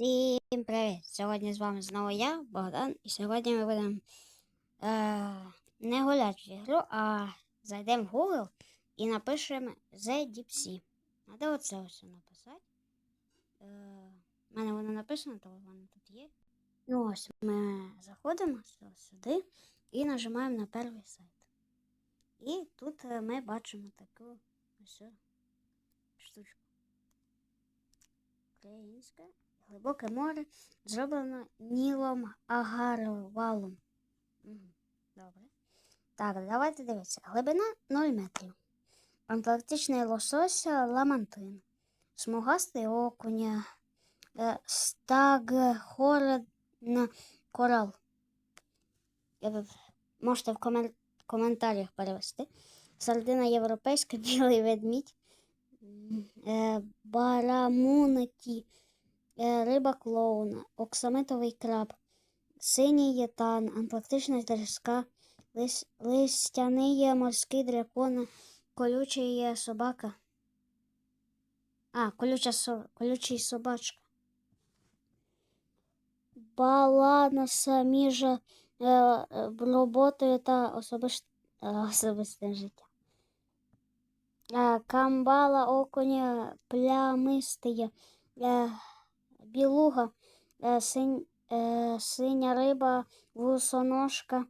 Всім привіт! Сьогодні з вами знову я, Богдан, і сьогодні ми будемо е, не гуляти в ігру, а зайдемо в Google і напишемо The Deep Sea. Треба оце ось написати. Е, У мене воно написано, то воно тут є. Ну ось ми заходимо сюди і нажимаємо на перший сайт. І тут е, ми бачимо таку ось штучку. Українська. Глибоке море зроблено Нілом Агарвалом. Добре. Так, давайте дивитися. Глибина 0 метрів. Антарктичний лосось ламантин. Смугастий окуня. е, Стагхорн корал. Можете в комер- коментарях перевести. Сардина європейська, білий ведмідь. Е, Е, Риба клоун, оксамитовий краб, синій єтан, антарктична тріска, лис, листяний морський дракон, колючий собака. А, колюча колючий собачка. Баланаса між е, е, роботою та особист, е, особистим життям. Е, камбала окуня плямистий. Білуга, е, синь, е, синя риба, вусоножка,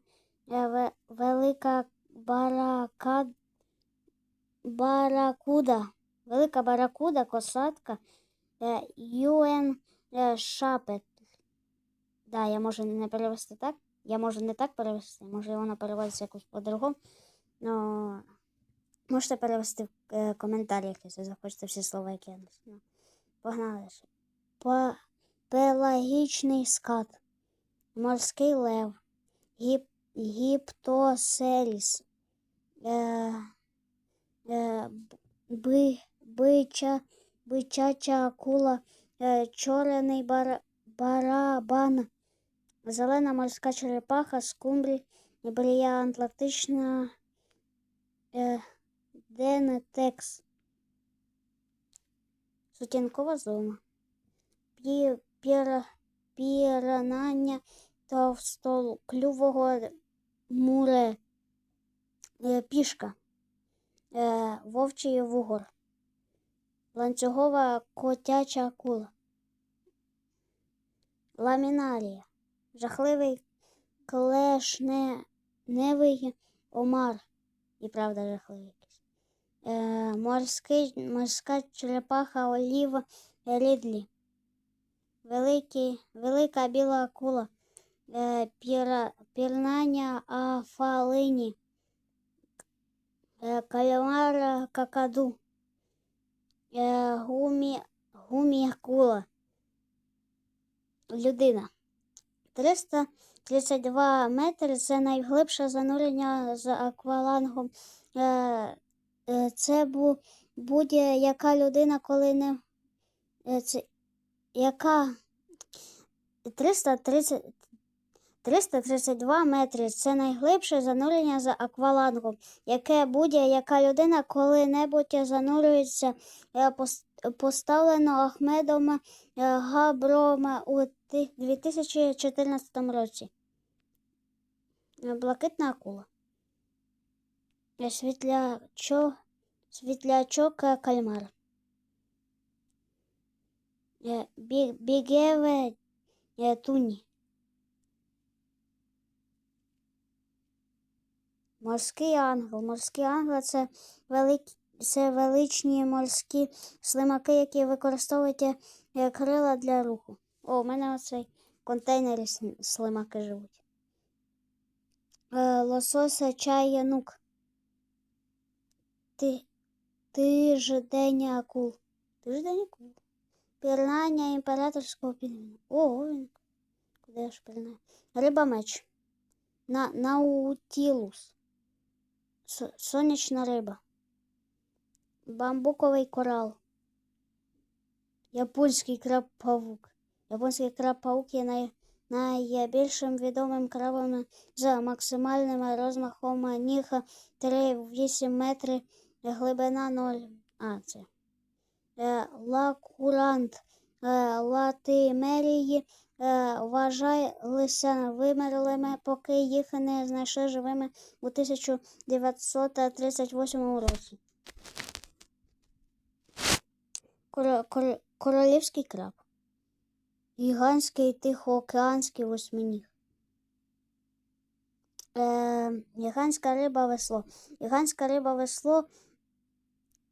е, велика барака, баракуда, велика баракуда, косатка, юен шапет. Да, я можу не перевести так. Я можу не так перевести, може вона переводиться якось по-другому. Но можете перевести в коментарях, якщо захочете всі слова, які я. Погнали. Пелагічний скат, морський лев, гіп, гіптоселіс, е, е, би, бича, бичача акула, е, чорний бар, барабан, зелена морська черепаха, скумбрій, брія атлантична, е, денетекс, сутінкова зона пі- пір- пірнання товстоклювого муре е, пішка, е, вовчий вугор, ланцюгова котяча акула, ламінарія, жахливий клешневий омар, і правда жахливий. Е, морський, морська черепаха оліва рідлі. Великий, велика біла акула, е, піра, пірнання афалині, е, кальмар какаду, е, гумі, гумі акула, людина. 332 метри це найглибше занурення з аквалангом. Це бу, будь-яка людина, коли не. Це, яка 330, 332 метри це найглибше занурення за аквалангом, яке будь-яка людина коли-небудь занурюється е, поставлено Ахмедом е, Габром у 2014 році. Е, Блакитна акула. Світлячок, світлячок кальмар. Е, Бігеве е. Морський ангел. Морський ангел це, великі, це величні морські слимаки, які використовують е, крила для руху. О, у мене оцей контейнері слимаки живуть. Е, лосося чай янук. Ти, тиждень акул. Тиждень акул. Пірнання імператорського. Ого, він. Куди ж пірнає? Риба меч. На, наутілус. Сонячна риба. Бамбуковий корал. Японський краб-павук. Японський краб-павук є най, найбільшим відомим крабом з максимальним розмахом ніг 3,8 метри, глибина 0. А, це. Е, Лакурант. Латимерії е, вважалися вимерлими, поки їх не знайшли живими у 1938 році. Коро- коро- Королівський краб. Гігантський тихоокеанський восьминіг. Е, гігантська риба весло. Гігантська риба весло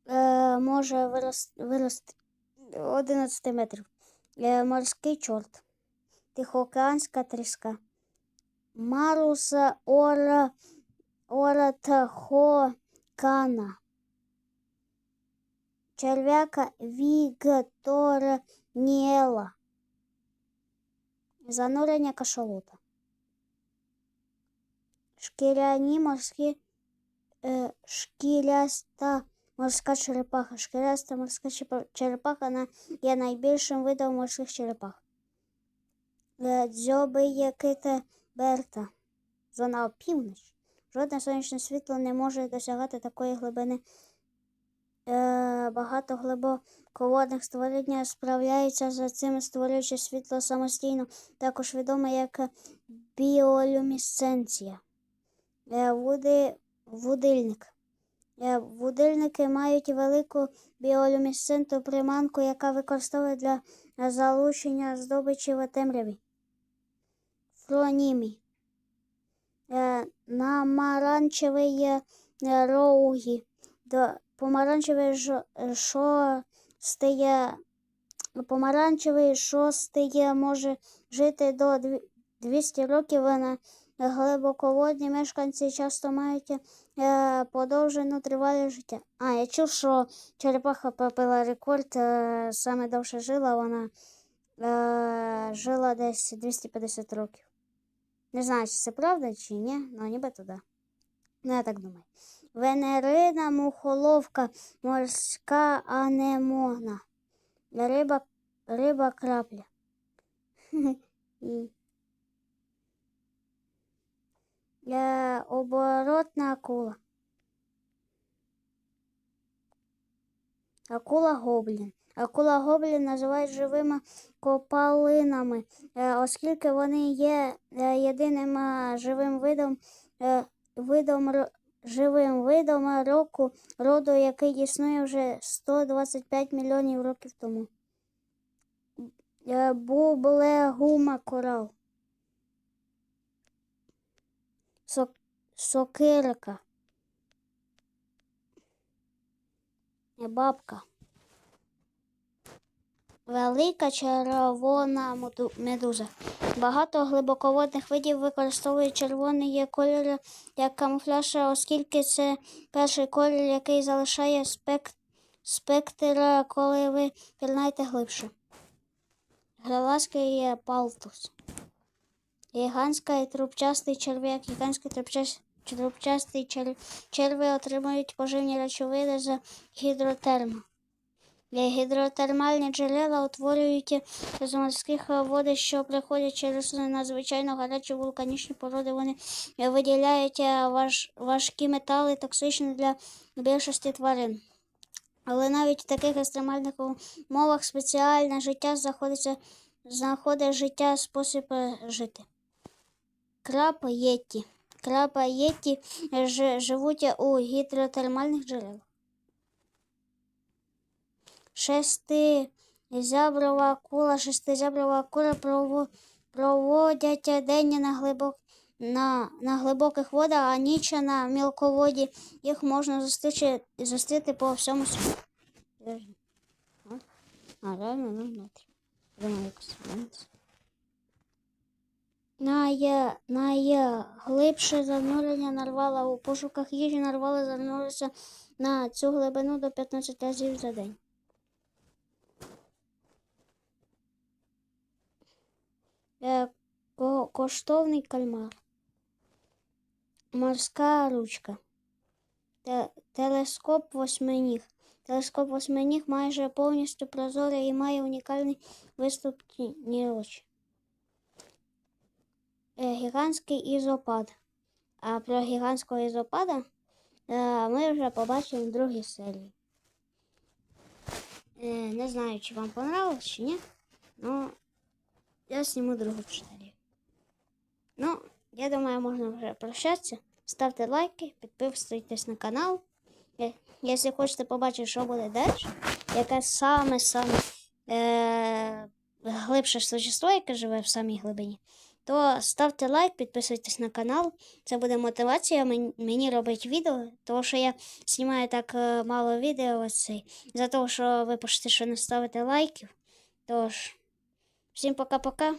е, може вирости, вирости 11 метрів. Е, морський чорт. Тихоокеанська тріска. Маруса ора, оратахокана. Черв'яка Віктора Ніела. Занурення кашалота. Шкіряні морські е, шкіряста морська черепаха. Шкіряста морська черепаха на- є найбільшим видом морських черепах. Е, Дзьоби є кита Берта. Зона опівніч. Жодне сонячне світло не може досягати такої глибини. Е, багато глибоководних створіння справляються за цим, створюючи світло самостійно, також відоме як біолюмісценція. Е, вуди, вудильник. Е, Вудильники мають велику біолюмісцентну приманку, яка використовує для залучення здобичі в темряві. Фронімі. Е, Намаранчевий е, роугі. Помаранчевий шостий, помаранчевий шостий може жити до 200 років. На глибоководні мешканці часто мають е, подовжену тривалість життя. А, я чув, що черепаха побила рекорд, е, саме довше жила, вона е, жила десь 250 років. Не знаю, чи це правда, чи ні, але ніби туди. Ну, я так думаю. Венерина мухоловка, морська анемона. Риба, риба крапля. Е, оборотна акула. Акула гоблін. Акула гоблін називають живими копалинами, е, оскільки вони є е, єдиним е, живим видом, видом живим видом року, роду, який існує вже 125 мільйонів років тому. Бублегума корал. Сокирка. Е, Бабка. Велика червона медуза. Багато глибоководних видів використовують червоний кольор як камуфляж, оскільки це перший колір, який залишає спек... спектр, коли ви пірнаєте глибше. Гриласький палтус. Гігантський трубчастий черв'як, гігантський трубчастий, трубчастий чер... черви отримують поживні речовини з гідротерму. Е, Гідротермальні джерела утворюють з морських води, що приходять через надзвичайно гарячі вулканічні породи. Вони виділяють е, важ... важкі метали, токсичні для більшості тварин. Але навіть в таких екстремальних умовах спеціальне життя знаходиться, знаходить життя спосіб е, жити. Краб єтті. Ж, живуть у гідротермальних джерелах. Шестизяброва акула, шестизяброва акула прово- проводять день на, глибок, на, на глибоких водах, а ніч на мілководі. Їх можна зустрічі, зустріти по всьому світу. А, реально, ну. Думаю, якось. Най, найглибше занурення нарвала у пошуках їжі нарвала занурилися на цю глибину до 15 разів за день. Е, коштовний кальмар. Морська ручка. Телескоп восьминіг. Телескоп восьминіг майже повністю прозорий і має унікальний виступні очі. Е, гігантський ізопад. А про гігантського ізопада е, ми вже побачимо в другій серії. Е, не знаю, чи вам понравилось, чи ні. Ну, я зніму другу серію. Ну, я думаю, можна вже прощатися. Ставте лайки, підписуйтесь на канал. Якщо хочете побачити, що буде далі, яке саме-саме е- глибше существо, яке живе в самій глибині, то ставте лайк, підписуйтесь на канал. Це буде мотивація мені, робити відео, тому що я знімаю так е, мало відео оцей. за того, що ви пишете, що не ставите лайків. Тож, всім пока-пока.